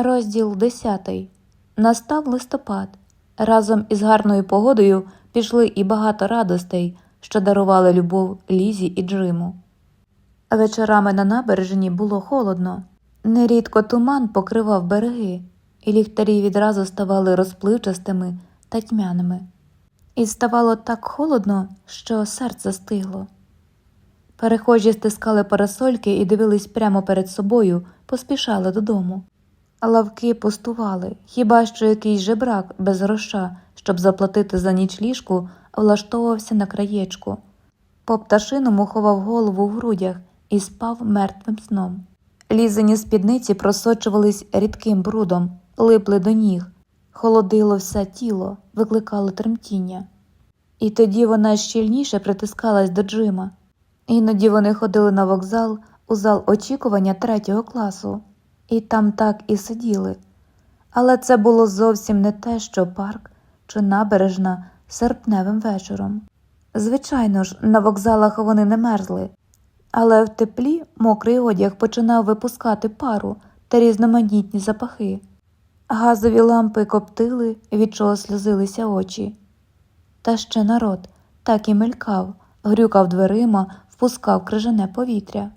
Розділ 10. Настав листопад. Разом із гарною погодою пішли і багато радостей, що дарували любов Лізі і Джиму. Вечорами на набережні було холодно. Нерідко туман покривав береги, і ліхтарі відразу ставали розпливчастими та тьмяними. І ставало так холодно, що серце стигло. Перехожі стискали парасольки і дивились прямо перед собою, поспішали додому. Лавки пустували, хіба що якийсь жебрак без гроша, щоб заплатити за ніч ліжку, влаштовувався на краєчку. По пташиному ховав голову в грудях і спав мертвим сном. Лізані спідниці просочувались рідким брудом, липли до ніг, холодило все тіло, викликало тремтіння. І тоді вона щільніше притискалась до Джима. Іноді вони ходили на вокзал у зал очікування третього класу, і там так і сиділи. Але це було зовсім не те, що парк чи набережна серпневим вечором. Звичайно ж, на вокзалах вони не мерзли, але в теплі мокрий одяг починав випускати пару та різноманітні запахи. Газові лампи коптили, від чого сльозилися очі. Та ще народ так і мелькав, грюкав дверима, впускав крижане повітря.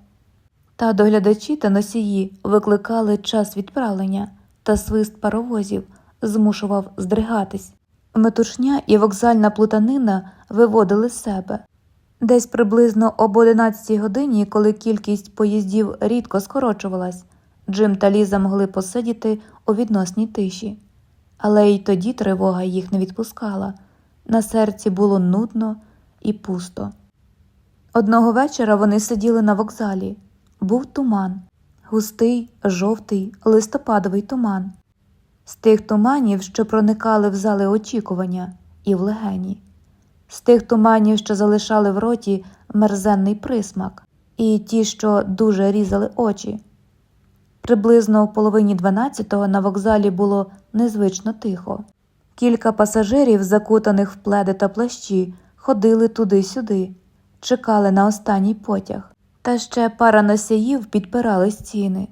Та доглядачі та носії викликали час відправлення, та свист паровозів змушував здригатись. Метушня і вокзальна плутанина виводили з себе. Десь приблизно об 11 годині, коли кількість поїздів рідко скорочувалась, Джим та Ліза могли посидіти у відносній тиші. Але й тоді тривога їх не відпускала. На серці було нудно і пусто. Одного вечора вони сиділи на вокзалі. Був туман, густий, жовтий, листопадовий туман. З тих туманів, що проникали в зали очікування і в легені, з тих туманів, що залишали в роті мерзенний присмак, і ті, що дуже різали очі. Приблизно в половині дванадцятого на вокзалі було незвично тихо. Кілька пасажирів, закутаних в пледи та плащі, ходили туди-сюди, чекали на останній потяг, та ще пара носіїв підпирали стіни.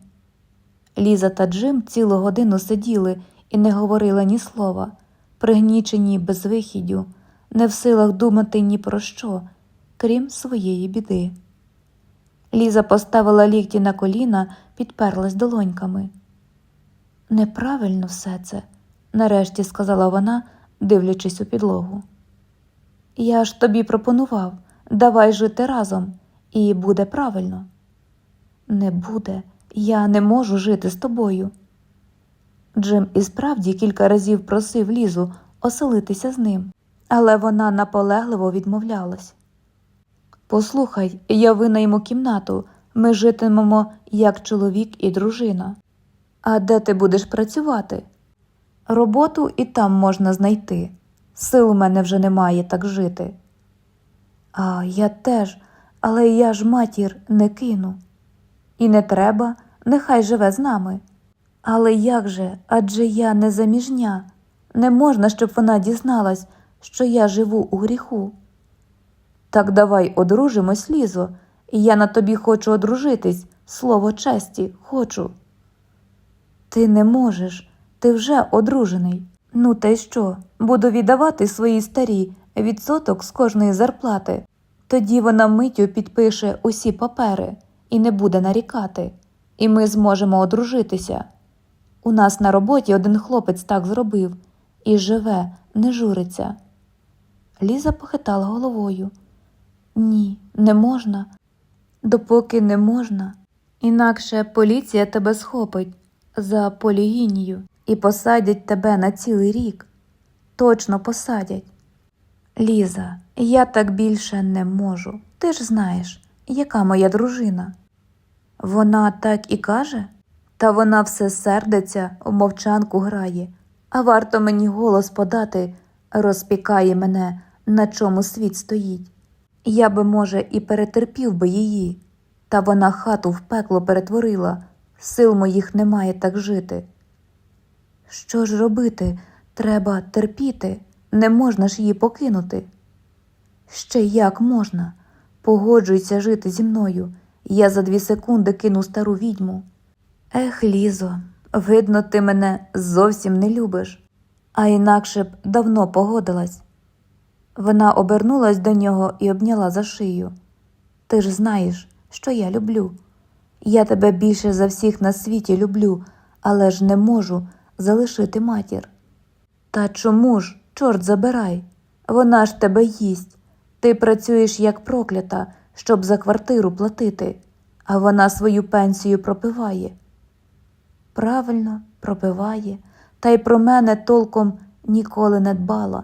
Ліза та Джим цілу годину сиділи і не говорили ні слова, пригнічені безвихіддю, не в силах думати ні про що, крім своєї біди. Ліза поставила лікті на коліна, підперлась долоньками. Неправильно все це, нарешті сказала вона, дивлячись у підлогу. Я ж тобі пропонував, давай жити разом, і буде правильно. Не буде, я не можу жити з тобою. Джим і справді кілька разів просив Лізу оселитися з ним, але вона наполегливо відмовлялась. Послухай, я винайму кімнату, ми житимемо як чоловік і дружина. А де ти будеш працювати? Роботу і там можна знайти. Сил у мене вже немає так жити. А я теж, але я ж матір не кину. І не треба, нехай живе з нами. Але як же, адже я не заміжня, не можна, щоб вона дізналась, що я живу у гріху. Так давай одружимось, Лізо, я на тобі хочу одружитись, слово честі, хочу. Ти не можеш, ти вже одружений. Ну, та й що? Буду віддавати своїй старій відсоток з кожної зарплати. Тоді вона миттю підпише усі папери і не буде нарікати, і ми зможемо одружитися. У нас на роботі один хлопець так зробив і живе, не журиться. Ліза похитала головою. Ні, не можна, допоки не можна. Інакше поліція тебе схопить за полігінію і посадять тебе на цілий рік. Точно посадять. Ліза, я так більше не можу. Ти ж знаєш, яка моя дружина. Вона так і каже, та вона все сердиться, в мовчанку грає, а варто мені голос подати, розпікає мене, на чому світ стоїть. Я би, може, і перетерпів би її, та вона хату в пекло перетворила, сил моїх немає так жити. Що ж робити? Треба терпіти, не можна ж її покинути. Ще як можна? Погоджуйся жити зі мною. Я за дві секунди кину стару відьму. Ех, Лізо, Видно, ти мене зовсім не любиш, а інакше б давно погодилась. Вона обернулась до нього і обняла за шию. Ти ж знаєш, що я люблю. Я тебе більше за всіх на світі люблю, але ж не можу залишити матір. Та чому ж, чорт забирай? Вона ж тебе їсть. Ти працюєш як проклята, щоб за квартиру платити, а вона свою пенсію пропиває. Правильно, пропиває, та й про мене толком ніколи не дбала.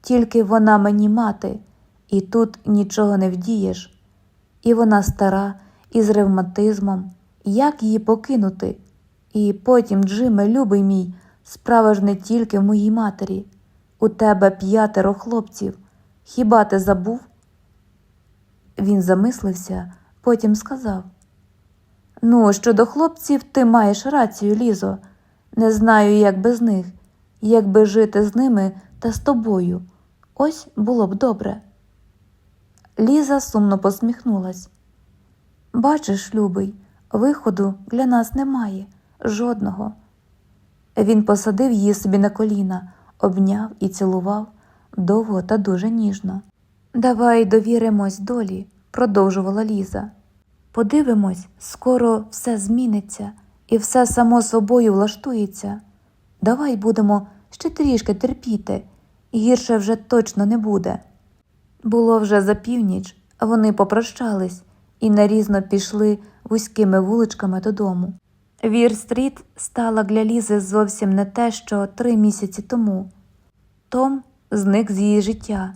Тільки вона мені мати, і тут нічого не вдієш. І вона стара, і з ревматизмом. Як її покинути? І потім, Джиме, любий мій, справа ж не тільки в моїй матері. У тебе п'ятеро хлопців. Хіба ти забув? Він замислився, потім сказав: Ну, щодо хлопців, ти маєш рацію, Лізо. Не знаю, як без них, як би жити з ними та з тобою. Ось було б добре. Ліза сумно посміхнулась. Бачиш, любий, виходу для нас немає, жодного. Він посадив її собі на коліна, обняв і цілував довго та дуже ніжно. Давай довіримось долі, продовжувала Ліза. Подивимось, скоро все зміниться і все само собою влаштується. Давай будемо ще трішки терпіти, гірше вже точно не буде. Було вже за північ, вони попрощались і нарізно пішли вузькими вуличками додому. Вір-стріт стала для Лізи зовсім не те, що три місяці тому. Том зник з її життя.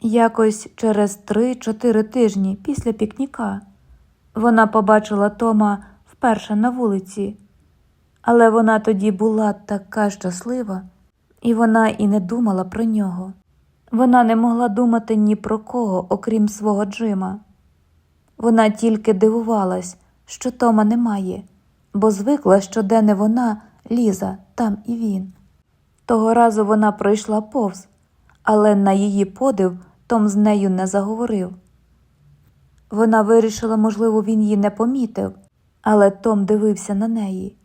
Якось через три-чотири тижні після пікніка вона побачила Тома вперше на вулиці, але вона тоді була така щаслива, і вона і не думала про нього. Вона не могла думати ні про кого, окрім свого Джима. Вона тільки дивувалась, що Тома немає, бо звикла, що де не вона, Ліза, там і він. Того разу вона пройшла повз, але на її подив Том з нею не заговорив. Вона вирішила, можливо, він її не помітив, але Том дивився на неї.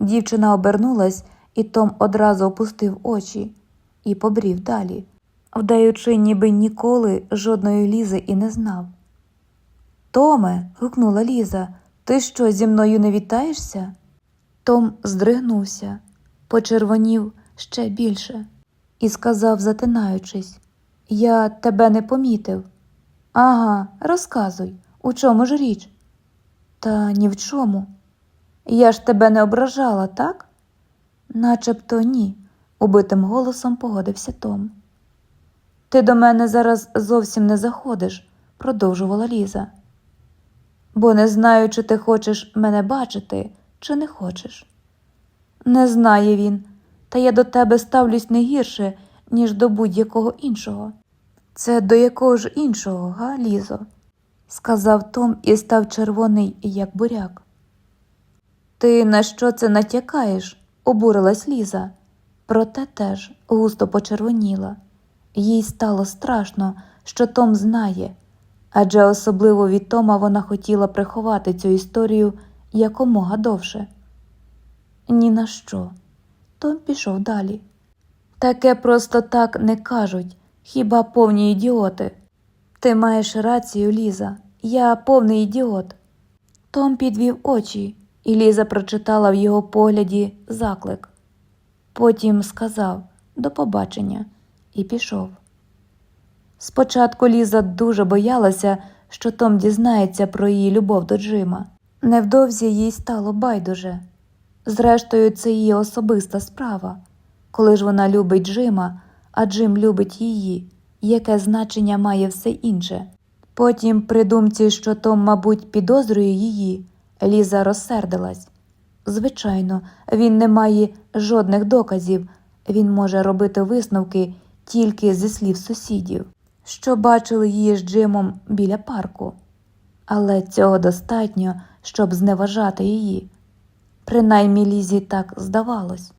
Дівчина обернулась, і Том одразу опустив очі і побрів далі, вдаючи, ніби ніколи жодної лізи і не знав. Томе. гукнула Ліза, ти що, зі мною не вітаєшся? Том здригнувся, почервонів ще більше і сказав, затинаючись, Я тебе не помітив. Ага, розказуй, у чому ж річ? Та ні в чому. Я ж тебе не ображала, так? Начебто ні, убитим голосом погодився Том. Ти до мене зараз зовсім не заходиш, продовжувала Ліза. Бо не знаю, чи ти хочеш мене бачити, чи не хочеш. Не знає він, та я до тебе ставлюсь не гірше, ніж до будь-якого іншого. Це до якого ж іншого, га, Лізо? сказав Том і став червоний, як буряк. Ти на що це натякаєш? обурилась Ліза. Проте теж густо почервоніла. Їй стало страшно, що Том знає, адже особливо від Тома вона хотіла приховати цю історію якомога довше. Ні на що. Том пішов далі. Таке просто так не кажуть, хіба повні ідіоти. Ти маєш рацію, Ліза, я повний ідіот. Том підвів очі, і Ліза прочитала в його погляді заклик. Потім сказав до побачення і пішов. Спочатку Ліза дуже боялася, що Том дізнається про її любов до Джима. Невдовзі їй стало байдуже. Зрештою, це її особиста справа. Коли ж вона любить Джима, а Джим любить її, яке значення має все інше. Потім, при думці, що Том, мабуть, підозрює її, Ліза розсердилась. Звичайно, він не має жодних доказів, він може робити висновки тільки зі слів сусідів, що бачили її з Джимом біля парку. Але цього достатньо, щоб зневажати її. Принаймні Лізі так здавалось.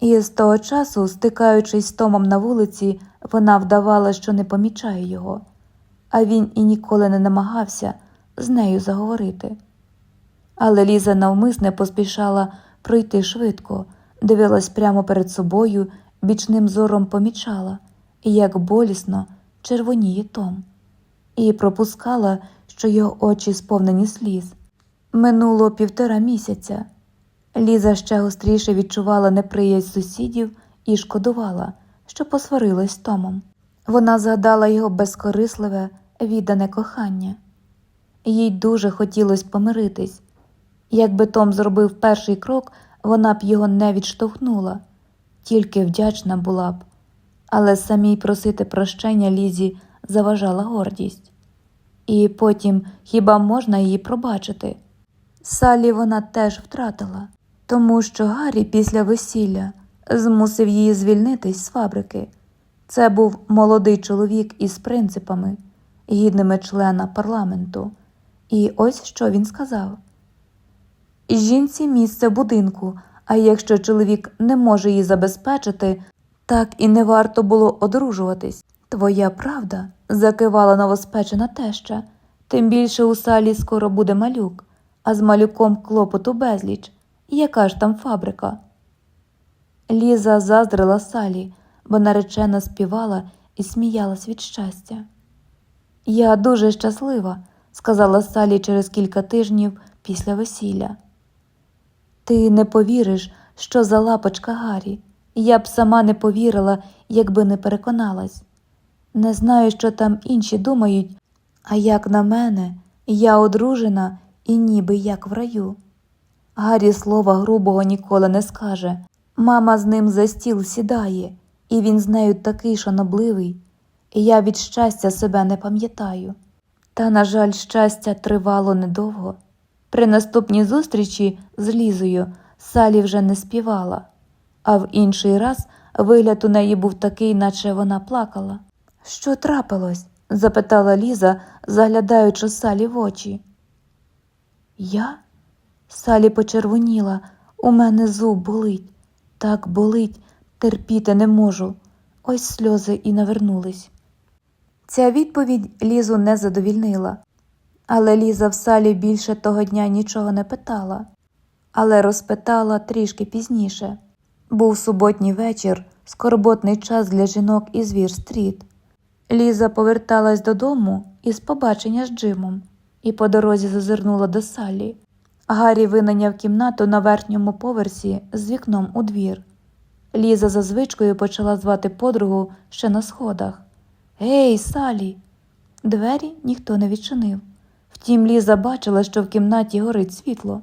І з того часу, стикаючись з Томом на вулиці, вона вдавала, що не помічає його, а він і ніколи не намагався з нею заговорити. Але Ліза навмисне поспішала пройти швидко, дивилась прямо перед собою, бічним зором помічала, як болісно червоніє Том, і пропускала, що його очі сповнені сліз. Минуло півтора місяця. Ліза ще гостріше відчувала неприязнь сусідів і шкодувала, що посварилась з Томом. Вона згадала його безкорисливе, віддане кохання. Їй дуже хотілося помиритись. Якби Том зробив перший крок, вона б його не відштовхнула, тільки вдячна була б. Але самій просити прощення Лізі заважала гордість. І потім хіба можна її пробачити? Салі вона теж втратила, тому що Гаррі після весілля змусив її звільнитись з фабрики. Це був молодий чоловік із принципами, гідними члена парламенту. І ось що він сказав: Жінці місце в будинку, а якщо чоловік не може її забезпечити, так і не варто було одружуватись. Твоя правда, закивала новоспечена теща. Тим більше у салі скоро буде малюк, а з малюком клопоту безліч. Яка ж там фабрика? Ліза заздрила салі, бо наречена співала і сміялась від щастя. Я дуже щаслива, сказала Салі через кілька тижнів після весілля. Ти не повіриш, що за лапочка Гаррі. Я б сама не повірила, якби не переконалась. Не знаю, що там інші думають, а як на мене, я одружена і ніби як в раю. Гаррі слова грубого ніколи не скаже. Мама з ним за стіл сідає, і він з нею такий шанобливий, я від щастя себе не пам'ятаю. Та, на жаль, щастя тривало недовго. При наступній зустрічі з Лізою Салі вже не співала, а в інший раз вигляд у неї був такий, наче вона плакала. Що трапилось? запитала Ліза, заглядаючи Салі в очі. Я? Салі почервоніла, у мене зуб болить. Так болить, терпіти не можу. Ось сльози і навернулись. Ця відповідь Лізу не задовільнила, але Ліза в салі більше того дня нічого не питала, але розпитала трішки пізніше. Був суботній вечір, скорботний час для жінок із Вір-стріт. Ліза поверталась додому із побачення з Джимом і по дорозі зазирнула до салі. Гаррі винайняв кімнату на верхньому поверсі з вікном у двір. Ліза за звичкою почала звати подругу ще на сходах. Гей, Салі! Двері ніхто не відчинив. Втім, Ліза бачила, що в кімнаті горить світло.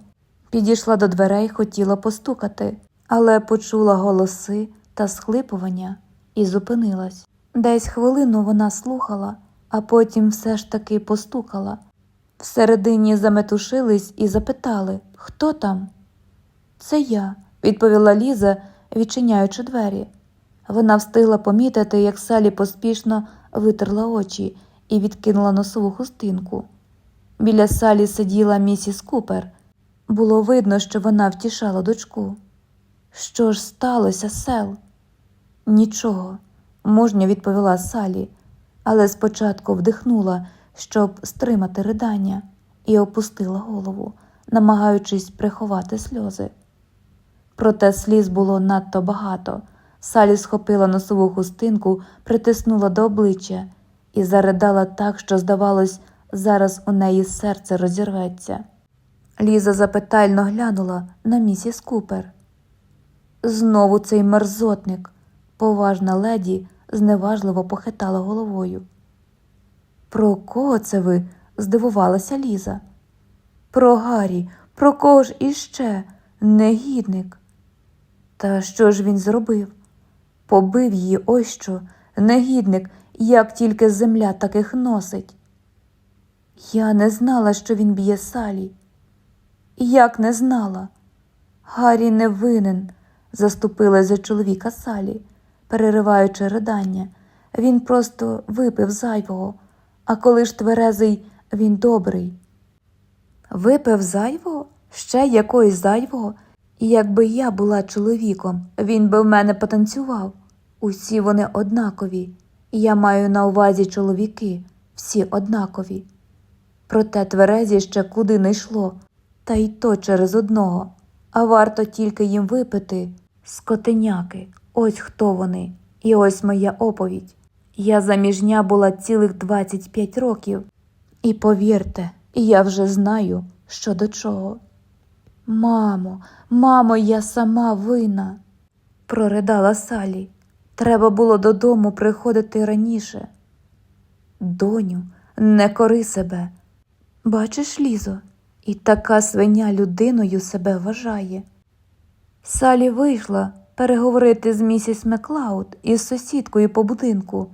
Підійшла до дверей, хотіла постукати, але почула голоси та схлипування і зупинилась. Десь хвилину вона слухала, а потім все ж таки постукала. Всередині заметушились і запитали, хто там? Це я, відповіла Ліза, відчиняючи двері. Вона встигла помітити, як Салі поспішно витерла очі і відкинула носову хустинку. Біля Салі сиділа місіс Купер. Було видно, що вона втішала дочку. Що ж сталося, сел? Нічого, мужньо відповіла Салі, але спочатку вдихнула, щоб стримати ридання, і опустила голову, намагаючись приховати сльози. Проте сліз було надто багато. Салі схопила носову хустинку, притиснула до обличчя і заридала так, що, здавалось, зараз у неї серце розірветься. Ліза запитально глянула на місіс Купер. Знову цей мерзотник, поважна леді зневажливо похитала головою. Про кого це ви? здивувалася Ліза. Про Гаррі, про кого ж іще? Негідник. Та що ж він зробив? Побив її ось що, негідник, як тільки земля таких носить. Я не знала, що він б'є Салі. Як не знала? Гаррі не винен, заступила за чоловіка Салі, перериваючи ридання. Він просто випив зайвого, а коли ж тверезий, він добрий. Випив зайвого? Ще якоїсь зайвого? І якби я була чоловіком, він би в мене потанцював. Усі вони однакові, я маю на увазі чоловіки, всі однакові. Проте тверезі ще куди не йшло, та й то через одного, а варто тільки їм випити. Скотиняки, ось хто вони, і ось моя оповідь. Я заміжня була цілих 25 років, і повірте, я вже знаю, що до чого. Мамо, мамо, я сама винна, проридала Салі. Треба було додому приходити раніше. Доню, не кори себе. Бачиш, Лізо, і така свиня людиною себе вважає. Салі вийшла переговорити з місіс Медклауд із сусідкою по будинку,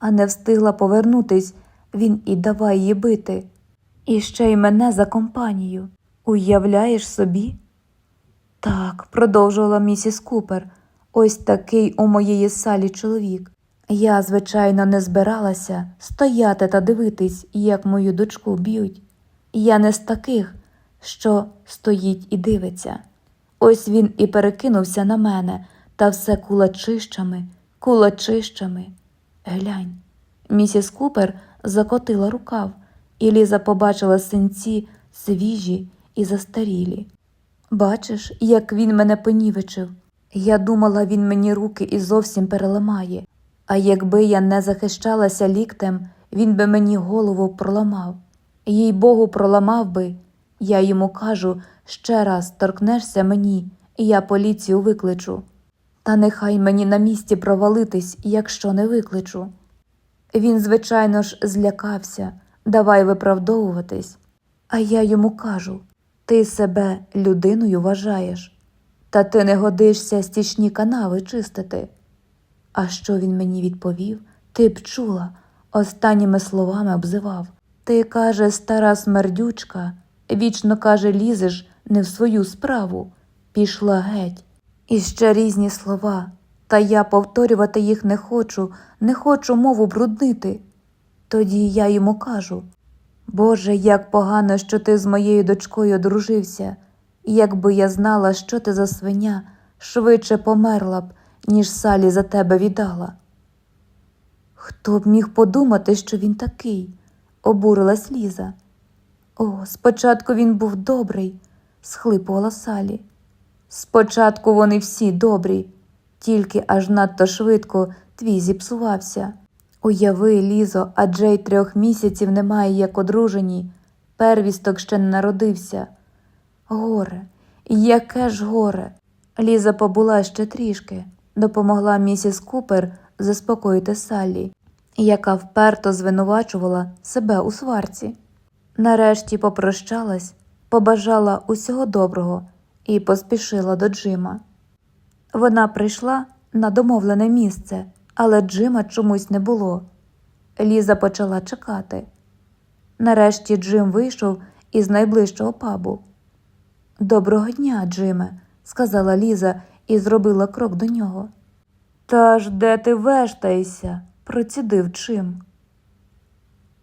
а не встигла повернутись, він і давай її бити. І ще й мене за компанію. Уявляєш собі? Так, продовжувала місіс Купер, ось такий у моєї салі чоловік. Я, звичайно, не збиралася стояти та дивитись, як мою дочку б'ють. Я не з таких, що стоїть і дивиться. Ось він і перекинувся на мене, та все кулачищами, кулачищами. Глянь. Місіс Купер закотила рукав, і Ліза побачила синці свіжі і застарілі. Бачиш, як він мене понівечив. Я думала, він мені руки і зовсім переламає, а якби я не захищалася ліктем, він би мені голову проламав. Їй Богу, проламав би. Я йому кажу, ще раз торкнешся мені, і я поліцію викличу. Та нехай мені на місці провалитись, якщо не викличу. Він, звичайно ж, злякався, давай виправдовуватись. А я йому кажу ти себе людиною вважаєш, та ти не годишся стічні канави чистити. А що він мені відповів, ти б чула, останніми словами обзивав. Ти, каже, стара смердючка, вічно каже, лізеш не в свою справу, пішла геть. І ще різні слова, та я повторювати їх не хочу, не хочу мову бруднити. Тоді я йому кажу Боже, як погано, що ти з моєю дочкою одружився, якби я знала, що ти за свиня, швидше померла б, ніж салі за тебе віддала. Хто б міг подумати, що він такий? обурилась Ліза. О, спочатку він був добрий, схлипувала Салі. Спочатку вони всі добрі, тільки аж надто швидко твій зіпсувався. Уяви, Лізо, адже й трьох місяців немає, як одружені, первісток ще не народився. Горе, яке ж горе. Ліза побула ще трішки, допомогла місіс Купер заспокоїти Саллі, яка вперто звинувачувала себе у сварці. Нарешті попрощалась, побажала усього доброго і поспішила до Джима. Вона прийшла на домовлене місце, але Джима чомусь не було. Ліза почала чекати. Нарешті Джим вийшов із найближчого пабу. Доброго дня, Джиме, сказала Ліза і зробила крок до нього. Та ж де ти вештаєшся? процідив Джим.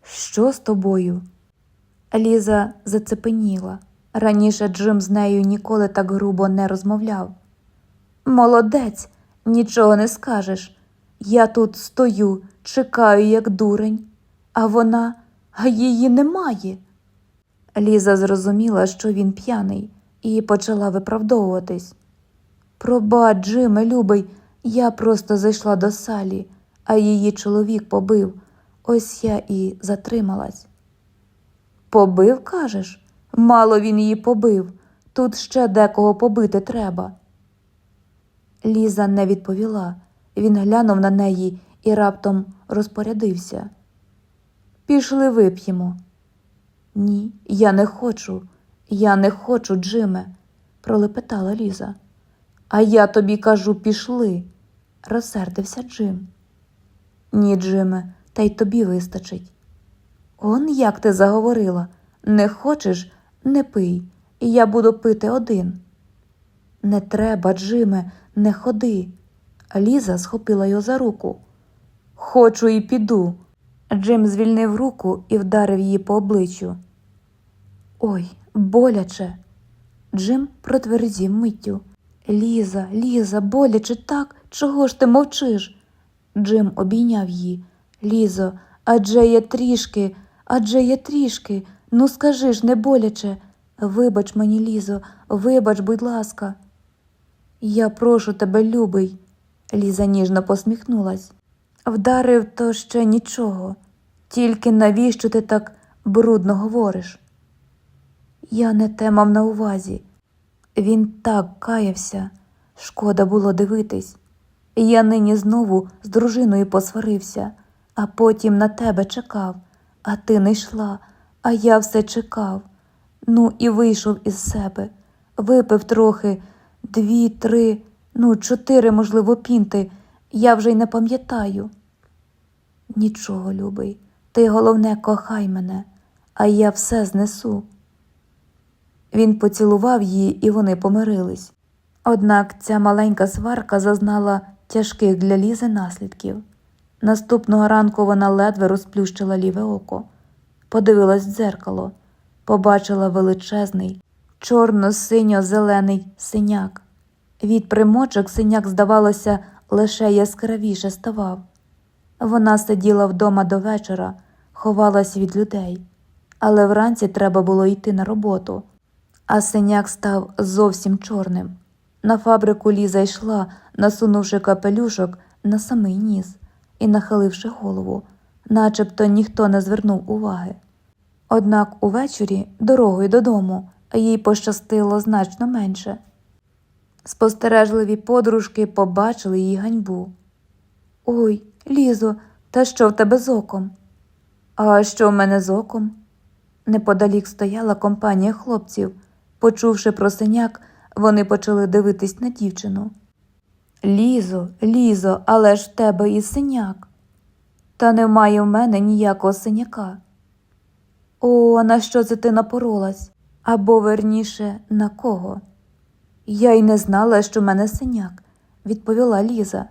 Що з тобою? Ліза зацепеніла. Раніше Джим з нею ніколи так грубо не розмовляв. Молодець, нічого не скажеш. Я тут стою, чекаю, як дурень, а вона, а її немає. Ліза зрозуміла, що він п'яний, і почала виправдовуватись. Пробач, Джиме, любий, я просто зайшла до салі, а її чоловік побив. Ось я і затрималась. Побив, кажеш? Мало він її побив. Тут ще декого побити треба. Ліза не відповіла. Він глянув на неї і раптом розпорядився. Пішли вип'ємо. Ні, я не хочу, я не хочу, Джиме, пролепетала Ліза. А я тобі кажу, пішли, розсердився Джим. Ні, Джиме, та й тобі вистачить. Он як ти заговорила. Не хочеш, не пий, я буду пити один. Не треба, Джиме, не ходи. Ліза схопила його за руку. Хочу і піду. Джим звільнив руку і вдарив її по обличчю. Ой, боляче. Джим протверзів миттю. Ліза, Ліза, боляче так, чого ж ти мовчиш? Джим обійняв її. Лізо, адже є трішки, адже є трішки. Ну скажи ж, не боляче. Вибач мені, Лізо, вибач, будь ласка. Я прошу тебе, любий. Ліза ніжно посміхнулась. Вдарив то ще нічого. Тільки навіщо ти так брудно говориш? Я не те мав на увазі. Він так каявся, шкода було дивитись. Я нині знову з дружиною посварився, а потім на тебе чекав, а ти не йшла, а я все чекав. Ну і вийшов із себе, випив трохи, дві, три, ну, чотири, можливо, пінти, я вже й не пам'ятаю. Нічого, любий, ти головне кохай мене, а я все знесу. Він поцілував її, і вони помирились. Однак ця маленька сварка зазнала тяжких для Лізи наслідків. Наступного ранку вона ледве розплющила ліве око, подивилась в дзеркало, побачила величезний, чорно-синьо-зелений синяк. Від примочок синяк, здавалося, лише яскравіше ставав. Вона сиділа вдома до вечора, ховалась від людей, але вранці треба було йти на роботу, а синяк став зовсім чорним. На фабрику Ліза йшла, насунувши капелюшок на самий ніс і нахиливши голову, начебто ніхто не звернув уваги. Однак увечері, дорогою додому, їй пощастило значно менше. Спостережливі подружки побачили її ганьбу. Ой, Лізо, та що в тебе з оком? А що в мене з оком? Неподалік стояла компанія хлопців. Почувши про синяк, вони почали дивитись на дівчину. Лізо, Лізо, але ж в тебе і синяк. Та немає в мене ніякого синяка. О, на що це ти напоролась? Або верніше, на кого? Я й не знала, що в мене синяк, відповіла Ліза.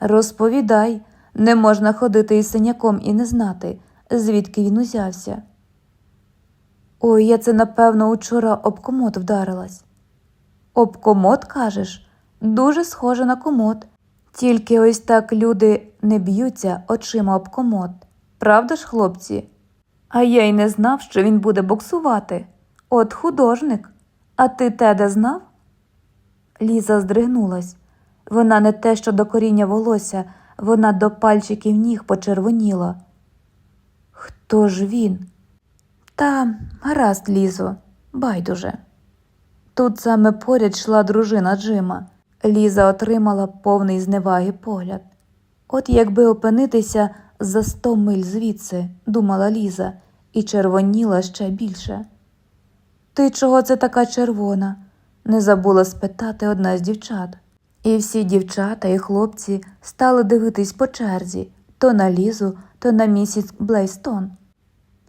Розповідай, не можна ходити із синяком і не знати, звідки він узявся. Ой, я це, напевно, учора об комод вдарилась. Об комод, кажеш? Дуже схоже на комод. Тільки ось так люди не б'ються очима об комод. Правда ж, хлопці? А я й не знав, що він буде боксувати. От художник. А ти теде знав? Ліза здригнулась. Вона не те, що до коріння волосся, вона до пальчиків ніг почервоніла. Хто ж він? Та гаразд, Лізо, байдуже. Тут саме поряд йшла дружина Джима. Ліза отримала повний зневаги погляд. От якби опинитися за сто миль звідси, думала Ліза, і червоніла ще більше. Ти чого це така червона? не забула спитати одна з дівчат. І всі дівчата і хлопці стали дивитись по черзі то на Лізу, то на місіс Блейстон.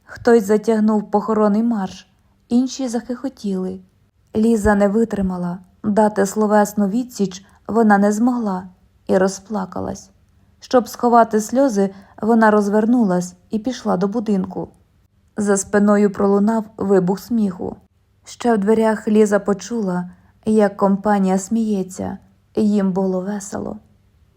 Хтось затягнув похоронний марш, інші захихотіли. Ліза не витримала, дати словесну відсіч вона не змогла і розплакалась. Щоб сховати сльози, вона розвернулась і пішла до будинку. За спиною пролунав вибух сміху. Ще в дверях Ліза почула, як компанія сміється, їм було весело.